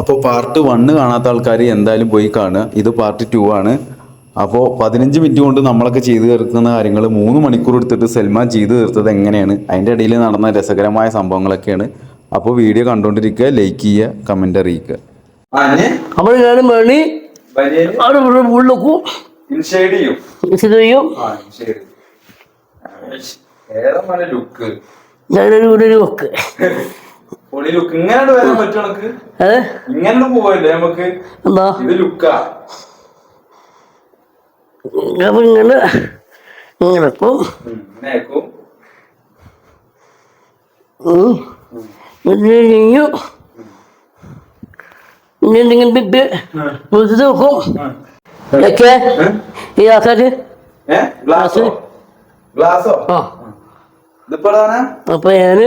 അപ്പോൾ part one കാണാത്ത ആൾക്കാർ എന്തായാലും പോയി കാണുക. ഇത് പാർട്ട് ടു ആണ്. അപ്പോൾ പതിനഞ്ച് മിനിറ്റ് കൊണ്ട് നമ്മളൊക്കെ ചെയ്തു തീർക്കുന്ന കാര്യങ്ങൾ മൂന്ന് മണിക്കൂർ എടുത്തിട്ട് സൽമാൻ ചെയ്തു തീർത്തത് എങ്ങനെയാണ്? അതിന്റെ ഇടയിൽ നടന്ന രസകരമായ സംഭവങ്ങളൊക്കെയാണ്. അപ്പോൾ വീഡിയോ കണ്ടുകൊണ്ടിരിക്കുക ലൈക്ക് ചെയ്യുക കമന്റ് അറിയിക്കുക. അപ്പോൾ അവിടെ ചെയ്യും. ലുക്ക് ഞാനൊരു ഒരു വെക്ക് ലുക്ക് ഇങ്ങനെ വരാൻ പറ്റും നമുക്ക് ഏ? ഇങ്ങനെ പോവല്ലേ നമുക്ക്? എന്താ ഇത് ലുക്കാ അപ്പൊ ഇങ്ങനെ ഇങ്ങനെ വെക്കും. ഉം. ഇത് കഴിഞ്ഞു ഇനി എന്തെങ്കിലും ഇട്ട് വെറുതെ വെക്കും. ഒക്കെ ഈ ആക്കാര് ഏ? ഗ്ലാസോ? ഗ്ലാസോ. അപ്പൊ ഞാൻ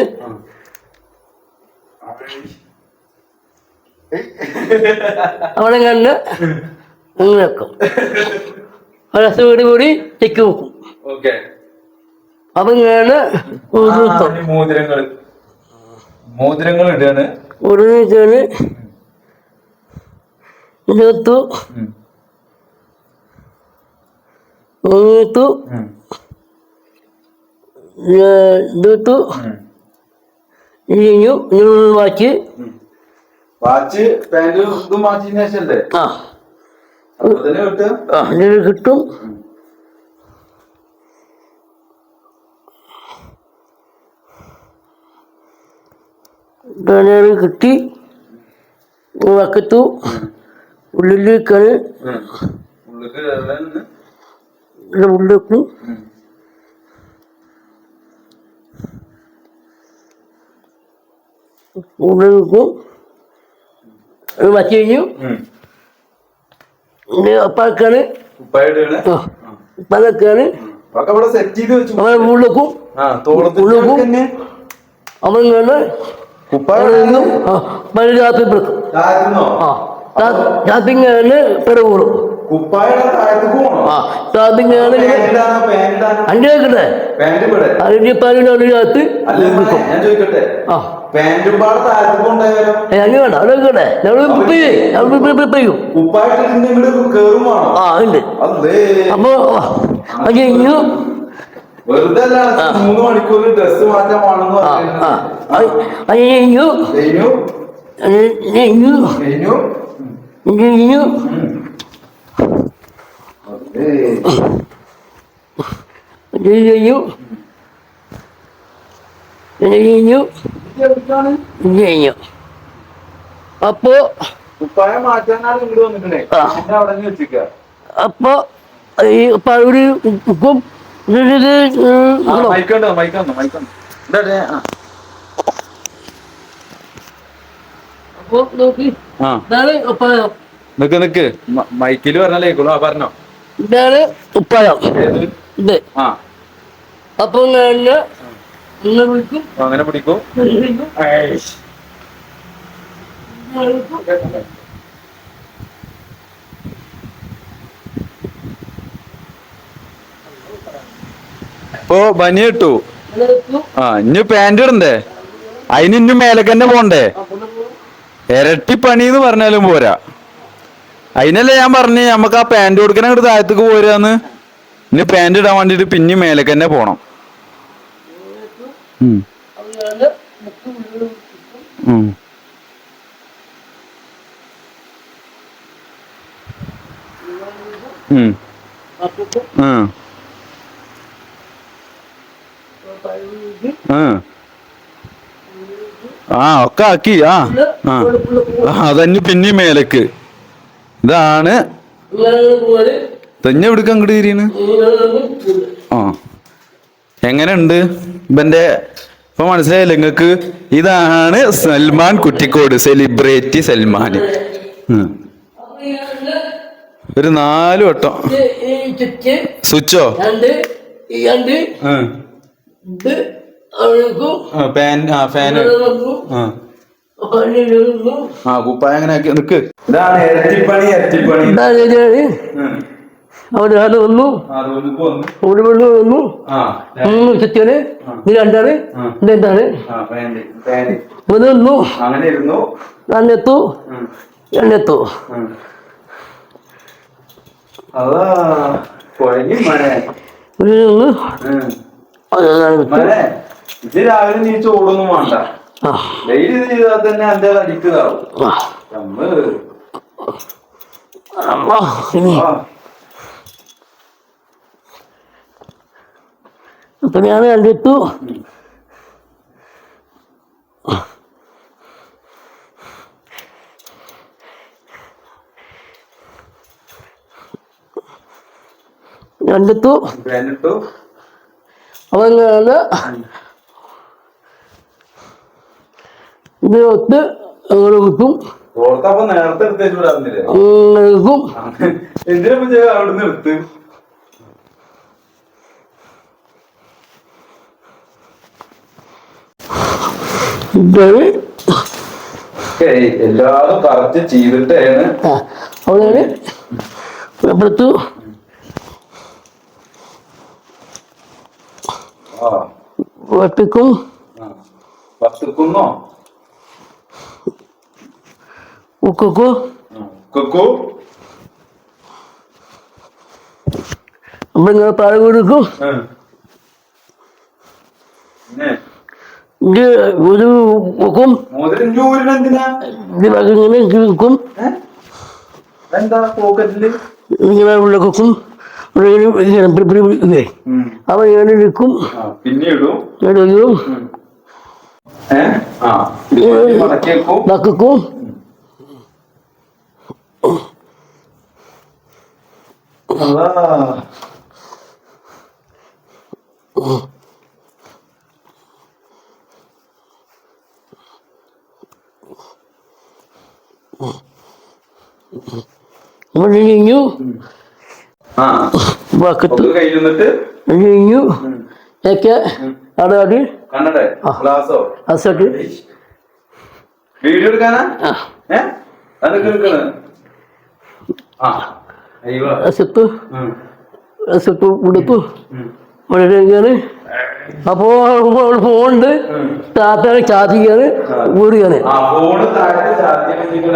അവിടെ കണ്ട് അങ്ങനെ വെക്കും കൂടി ചെക്ക് വെക്കും അപ്പൊ ഇങ്ങനെ മോതിരങ്ങൾ. മോതിരങ്ങൾ ഒരു വെച്ചാൽ ഇതിനകത്തു ഇതിനകത്തു ഇതിനകത്തു കഴിഞ്ഞു വാച്ച്. വാച്ച് പാന്റ് ഇതും മാറ്റിന് ശേഷല്ലേ? ആ. ആ ഇതിന് കിട്ടും. കിട്ടി. വക്കത്തു. ഉള്ളിലേക്കാണ് ഉള്ളിക്ക് കേറാന് ഉള്ളിലേക്കും ഉള്ളിലേക്കും വച്ചു കഴിഞ്ഞു ഉം. ഇനി അപ്പാക്കാണ് കുപ്പായ ഇടാണ് ആ അപ്പാക്കാണ് ഒക്കെ ഇവിടെ സെറ്റ് ചെയ്ത് വെച്ചു. അവൻ ഉള്ളിലേക്കും ആ തോളത്ത് ഉള്ളിലേക്കും തന്നെ അവൻ ഇങ്ങനെ കുപ്പായ അവനും ആ പല രാത്രി താഴ്ന്നോ ആ രാത്രി ഇങ്ങനെ പിറകൂടും കുപ്പായ താഴത്തേക്ക് പോണോ ആ രാത്രി ഇങ്ങനെ പാന്റ് ഇടാനോ പാന്റ് ഇടാനോ അഞ്ച് കേക്കട്ടെ പാന്റ് ഇവിടെ അതിന്റെ പതിനാല് രാത്രി അല്ല ഞാൻ ചോദിക്കട്ടെ? ആ. പാന്റും പാടെ അങ്ങനെ അവിടെ കേട്ടെ ചെയ്യും. കേറും വേണോ. ആ ഉണ്ട്. അതേ അപ്പൊ അത് കഴിഞ്ഞു വെറുതെ അല്ല മൂന്ന് മണിക്കൂർ ഡ്രസ് മാറ്റാൻ വേണമെന്ന് ആ പറയുന്നത് ആ. അത് അത് കഴിഞ്ഞു കഴിഞ്ഞു? അത് കഴിഞ്ഞു? കഴിഞ്ഞു ഇത് കഴിഞ്ഞു കഴിഞ്ഞു ഇത് കഴിഞ്ഞു. അപ്പോ അപ്പോ ഈ പഴൂര് ഉപ്പും നോക്കി. നിക്ക് മൈക്കിൽ പറഞ്ഞാലേക്കുള്ളൂ ആ പറഞ്ഞോ. ഇതാണ് ഇത്. അപ്പൊ അങ്ങനെ പിടിക്കും ഓ. ഇപ്പൊ ബനി ഇട്ടു. ഇത് ആ ഇനി പാന്റ് ഇടണ്ടേ? അതിന് ഇനി മേലക്കന്നെ പോണ്ടേ? ഇരട്ടി പണി എന്ന് പറഞ്ഞാലും പോരാ. അതിനല്ലേ ഞാൻ പറഞ്ഞു നമുക്ക് ആ പാന്റ് കൊടുക്കണ അങ്ങോട്ട് താഴത്തേക്ക് പോരാന്ന്. ഇനി പാന്റ് ഇടാൻ വേണ്ടിട്ട് പിന്നെ മേലക്കന്നെ പോണം. മുക്ക് ഉള്ളിൽ. ആ. ഒക്കെ ആക്കി. ആ. ആ. അതന്നെ പിന്നെ മേലക്ക്. ഇതാണ്. തന്നെ എവിടേക്ക് അങ്ങോട്ട് തിരിയണ് ആ. എങ്ങനെയുണ്ട്? ഇവന്റെ ഇപ്പൊ മനസ്സിലായില്ലേ നിങ്ങൾക്ക് ഇതാണ് സൽമാൻ കുറ്റിക്കോട് സെലിബ്രിറ്റി സൽമാൻ ഒരു നാല് വട്ടം. സ്വിച്ചോ? ആ കുപ്പായ അങ്ങനെ ആക്കി? നിക്ക്. ഇതാണ് ഇരട്ടിപ്പണി ഇരട്ടിപ്പണി ഇതാണ് അവിടെ വന്നു. ഒരു വെള്ളം വന്നു മൂന്ന് ഉച്ചത്തേന് ഇത് രണ്ടാണ് ഇത് എന്താണ്? പാന്റ് വന്നു രണ്ടെത്തു. രണ്ടെത്തു ഇത് രാവിലെ നീ ചോടൊന്നും വേണ്ട. ഡെയിലി ഇത് ചെയ്താൽ തന്നെ എന്റെ അടിക്കുക നമ്മ് അമ്മ ഇനി ആ അപ്പൊ ഞാൻ കണ്ടിട്ടു. കണ്ടിട്ടു. അവങ്ങാണ് ഇത് ഒത്ത് വിൽക്കും ഓർത്തപ്പോ നേരത്തെ എടുത്തേച്ച് വിടാറുന്നില്ലേ അങ്ങനെ വിൽക്കും എന്തിനാ ഇപ്പൊ ചെയ്യ അവിടുന്ന് എടുത്ത് ഇതാണ് ഏയ് എല്ലാതും കറക്റ്റ് ചെയ്തിട്ടാണ് അപ്പുറത്തു ആ വെട്ടിക്കും. ആ. പത്തുക്കുന്നോ ഉക്കും കൊക്കു അപ്പൊ ഇങ്ങനെ താഴെ കൊടുക്കും പിന്നെ? ഇത് ഒരു വെക്കും. ഇത് ഇങ്ങനെ ഏ? പോക്കറ്റിൽ? ഇങ്ങനെ ഉള്ള ഇവിടെ ഇങ്ങനെ. അവ ഇങ്ങനെ വിൽക്കും ഇടും. വെക്കും. നക്കും ഇവിടെ കഴിഞ്ഞു നിന്നിട്ട്. കഴിഞ്ഞു ഒക്കെ അവിടെ അത് കണ്ടടേ ഗ്ലാസോ? അസട്ട് വീഡിയോ എടുക്കാനാ? ആ. ഏ? അതൊക്കെ ആ. അയ്യോ. അസത്ത് ഉം. അസത്ത് കൊടുത്തു വളരെ അപ്പോ ഫോണുണ്ട് താഴെ ചാത്തി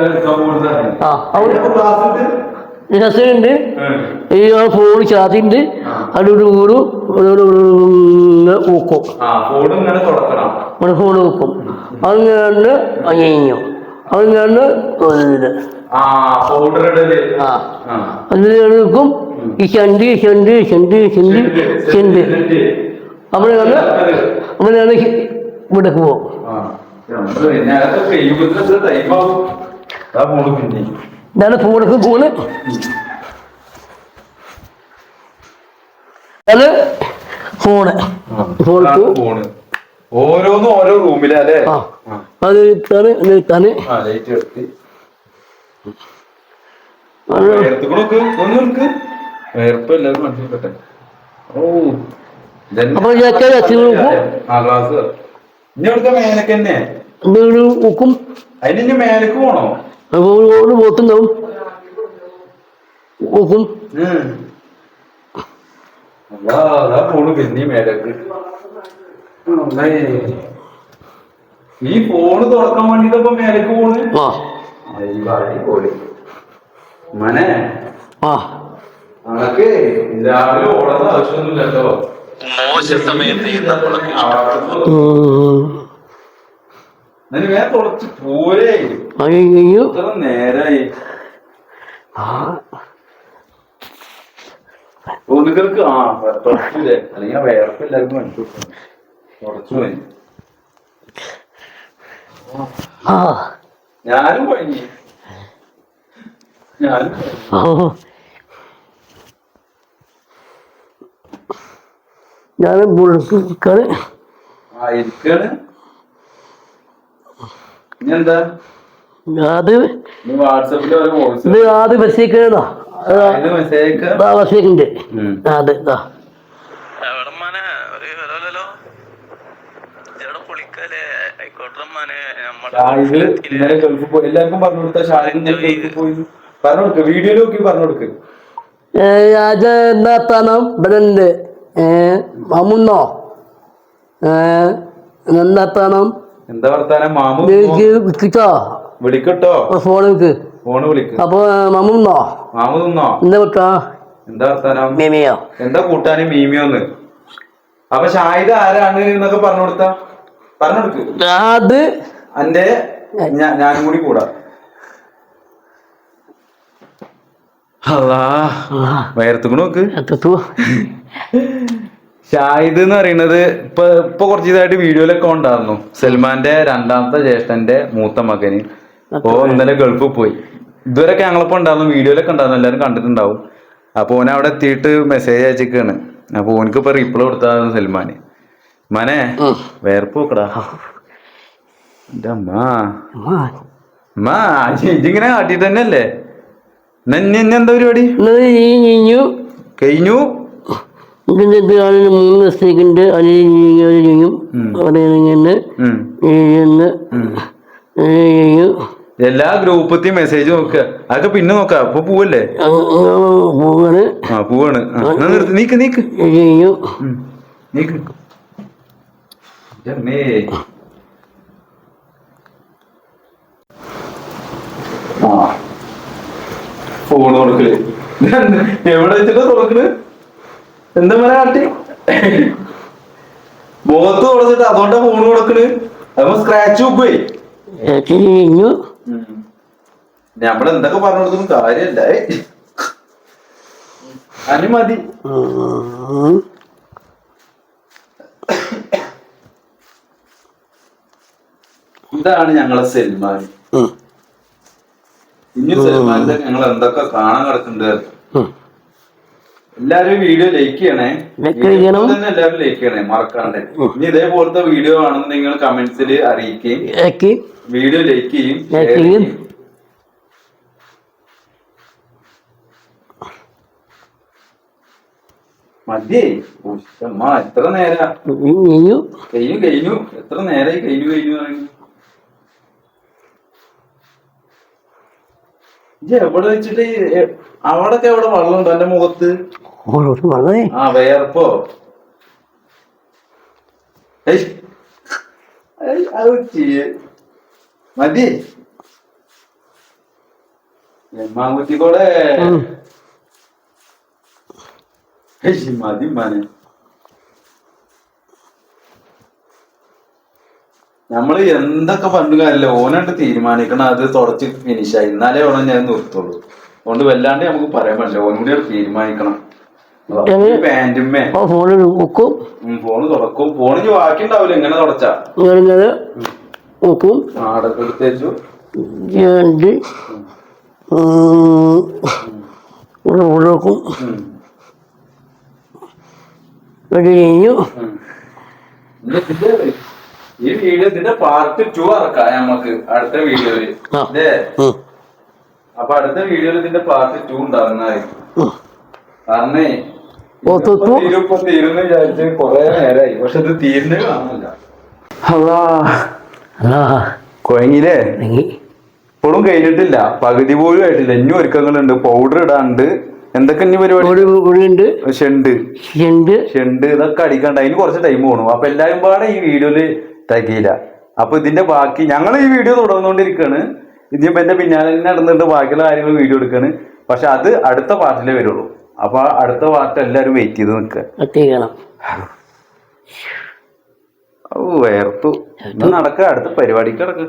എടുക്കാൻ പോകുന്നതാണ്. ആ രസമുണ്ട്. ഈ ഫോൺ ചാത്തിണ്ട് അതിലൂടെ ഊറും ഊക്കും ആ ഫോൺ ഒരു ഊക്കും അങ്ങനെ അയ്യോ അങ്ങനെ അതിൽ എടുക്കും. ഈ ചണ്ടി ചണ്ടി ചണ്ടി ചണ്ടി ചണ്ട് അവിടെ അവിടെയാണ് അങ്ങനെയാണ് ഇവിടേക്ക് പോകും ഇതാണ് ഫോണൊക്കെ പോണ്. അത് ഫോണ് ഫോണ് ഓരോന്നും ഓരോ റൂമിലല്ലേ ആ അത് ഇട്ടാണ് ഇട്ടാണ്. വേർപ്പ് എല്ലാവരും മനസ്സിൽപ്പെട്ടെ ഓ. അപ്പൊ ഇതൊക്കെ ഉക്കും പോത്തുണ്ടാവും ഉക്കും. ഈ ഫോണ് തുറക്കാൻ വേണ്ടിട്ടപ്പോ മേലേക്ക് പോണ്? മനെ ആ അനക്ക് രാവിലെ ഓടാൻ ആവശ്യമൊന്നുമില്ല കേട്ടോ മോശ സമയത്ത് പോരേ. നേരായി. ആ. ഒന്നുകൾക്ക് ആ തുറച്ചില്ലേ അല്ലെങ്കിൽ ആ വേർപ്പ് എല്ലാവർക്കും മനസ്സിലാക്കും തുറച്ചു പോയി ആ ഞാനും കഴിഞ്ഞു ഞാനും ആ ഞാൻ ബുള്ളക്കാണ് ആ ഇരിക്കാണ് ഇനി എന്താ അത് നീ വാട്സപ്പിൽ ഒരു വോയിസ് ഇത് ആദ്യം ബസ്സിലേക്കാണോ ഇത് മെസ്സേജ് ബസ്സിലേക്കുണ്ട് അതെ ആ എവിടെ മോനെ? ഒരു വിവരമില്ലല്ലോ. ഇവിടെ പൊളിക്കല്ലേ ആയിക്കോട്ടെ മോനെ ഷാഹിദ് ഇന്നലെ ഗൾഫിൽ പോയി. എല്ലാവർക്കും പറഞ്ഞു കൊടുത്ത? പറഞ്ഞു കൊടുക്ക്. വീഡിയോയിൽ നോക്കി പറഞ്ഞു കൊടുക്ക്. രാജ എന്താ പണം ഇവിടെ ഉണ്ട് മമ്മുന്നോ എന്താ വർത്താനം? മാമു വിളിക്കട്ടോ? വിളിക്കട്ടോ ഫോൺ വിളിക്ക്. ഫോൺ വിളിക്ക്. അപ്പൊ മാമുന്നോ? മാമു തിന്നോ എന്താ വിട്ടോ? എന്താ വർത്താനം? മീമിയോ. എന്താ കൂട്ടാന് മീമിയോന്ന്? അപ്പൊ ഷാഹിദ് ആരാണ് എന്നൊക്കെ പറഞ്ഞു കൊടുത്താ? പറഞ്ഞു കൊടുക്ക്. അത് അന്റെ ഞാനും കൂടി കൂടാ. അല്ലാ വയർത്തുക്കണ നോക്ക്? എത്തു ഷാഹിദ് എന്ന് പറയുന്നത് ഇപ്പൊ ഇപ്പൊ കുറച്ച് ഇതായിട്ട് വീഡിയോയിലൊക്കെ ഉണ്ടായിരുന്നു സൽമാന്റെ രണ്ടാമത്തെ ജ്യേഷ്ഠന്റെ മൂത്ത മകന് അപ്പോ ഇന്നലെ ഗൾഫിൽ പോയി ഇതുവരെയൊക്കെ ഞങ്ങളിപ്പോ ഉണ്ടായിരുന്നു വീഡിയോയിലൊക്കെ ഉണ്ടായിരുന്നു എല്ലാരും കണ്ടിട്ടുണ്ടാവും അപ്പൊ ഓൻ അവിടെ എത്തിയിട്ട് മെസ്സേജ് അയച്ചിരിക്കാണ് അപ്പൊ ഓനക്ക് ഇപ്പൊ റിപ്ലൈ കൊടുത്തായിരുന്നു സൽമാന് മനെ വേർപ്പ് നോക്കടാ എന്റെ അമ്മ ഇജിങ്ങനെ കാട്ടിട്ട് തന്നെയല്ലേ ഇന്ന് എന്നെന്താ പരിപാടി കഴിഞ്ഞു ഇതിന്റെ അതിന് മൂന്ന് ദിവസത്തേക്കുണ്ട് അതിന് ചെയ്യും. അവിടെ ഇങ്ങനെ ഉം. ചെയ്യുന്നു ചെയ്യും എല്ലാ ഗ്രൂപ്പത്തെയും മെസ്സേജ് നോക്കുക. അതൊക്കെ പിന്നെ നോക്കാം അപ്പൊ പോവല്ലേ? പോവാണ്. ആ പോവാണ്. എന്നാ നീക്ക് നീക്ക്. ചെയ്യും നീക്ക്. ഫോൺ കൊടുക്കൽ എവിടെ വെച്ചിട്ടാ തുറക്കണ്? എന്താ പറയാ കാട്ടി മുഖത്ത് തുടച്ചിട്ട് അതോണ്ടാ ഫോൺ കൊടുക്കണ്. അപ്പൊ സ്ക്രാച്ച് പോയി കഴിഞ്ഞു. നമ്മൾ എന്തൊക്കെ പറഞ്ഞു കൊടുക്കുന്നു കാര്യല്ല അനുമതി ഇതാണ് ഞങ്ങളെ സൽമാൻ. ഇനി സൽമാന്റെ ഞങ്ങൾ എന്തൊക്കെ കാണാൻ കിടക്കുന്നുണ്ട്? എല്ലാരും വീഡിയോ ലൈക്ക് ചെയ്യണേ. ലൈക്ക് ചെയ്യണം. തന്നെ എല്ലാവരും ലൈക്ക് ചെയ്യണേ മറക്കാണ്ട്. ഇനി ഇതേപോലത്തെ വീഡിയോ ആണെന്ന് നിങ്ങൾ കമന്റ്സിൽ അറിയിക്കുകയും വീഡിയോ ലൈക്ക് ചെയ്യും. മതിയേ. ഉമ്മ എത്ര നേരം? കഴിഞ്ഞു. കഴിഞ്ഞു എത്ര നേരായി കഴിഞ്ഞു കഴിഞ്ഞു എവിടെ വെച്ചിട്ട് അവിടൊക്കെ എവിടെ വെള്ളമുണ്ടോ? എന്റെ മുഖത്ത്? ഓരോട്ട് വളരെ ആ വേർപ്പോ. മതി. എമ്മാങ്കുറ്റിക്കോടെ ഏയ്, മതി മാനെ. നമ്മൾ എന്തൊക്കെ പണ്ട് കാര്യമില്ല ഓനായിട്ട് തീരുമാനിക്കണം അത് തുടച്ച് ഫിനിഷായി എന്നാലേ ഓണം ഞാൻ നിർത്തുള്ളൂ. അതുകൊണ്ട് വല്ലാണ്ട് നമുക്ക് പറയാൻ പറ്റില്ല ഓനും കൂടി തീരുമാനിക്കണം. ഫോണിൽ നോക്കും. ഫോണ് തുറക്കും. ഫോണിന് ബാക്കി ഉണ്ടാവില്ല ഇങ്ങനെ തുടച്ചാ. ഇങ്ങനെ നോക്കും. രണ്ട്. നോക്കും അത് കഴിഞ്ഞു. ഈ വീഡിയോ ഇതിന്റെ പാർട്ട് ടു ഇറക്കാം നമുക്ക് അടുത്ത വീഡിയോയിൽ. അപ്പൊ അടുത്ത വീഡിയോയിൽ ഇതിന്റെ പാർട്ട് ടു ഉണ്ടാകുന്നതായിരിക്കും കാരണേ തുടങ്ങി ഇപ്പോഴും കഴിഞ്ഞിട്ടില്ല. പകുതി പോലും ആയിട്ടില്ല. ഇനി ഒരുക്കങ്ങളുണ്ട്. പൗഡർ ഇടാണ്ട്. എന്തൊക്കെ ഇനി പരിപാടി? ഷെണ്ട്. ഷെണ്ട്. ഇതൊക്കെ അടിക്കണ്ട. അതിന് കുറച്ച് ടൈം പോണു അപ്പൊ എല്ലാരും പാടെ ഈ വീഡിയോയിൽ തകയില്ല. അപ്പൊ ഇതിന്റെ ബാക്കി ഞങ്ങൾ ഈ വീഡിയോ തുടർന്നുകൊണ്ടിരിക്കുകയാണ് ഇതിപ്പോ എന്റെ പിന്നാലെ നടന്നിട്ട് ബാക്കിയുള്ള കാര്യങ്ങൾ വീഡിയോ എടുക്കാണ്. പക്ഷെ അത് അടുത്ത പാർട്ടിലേ വരുള്ളൂ. അപ്പൊ അടുത്ത പാർട്ട് എല്ലാരും വെയിറ്റ് ചെയ്ത് നിൽക്കുക ഓ വേർത്തു. നടക്ക അടുത്ത പരിപാടിക്ക് കിടക്ക്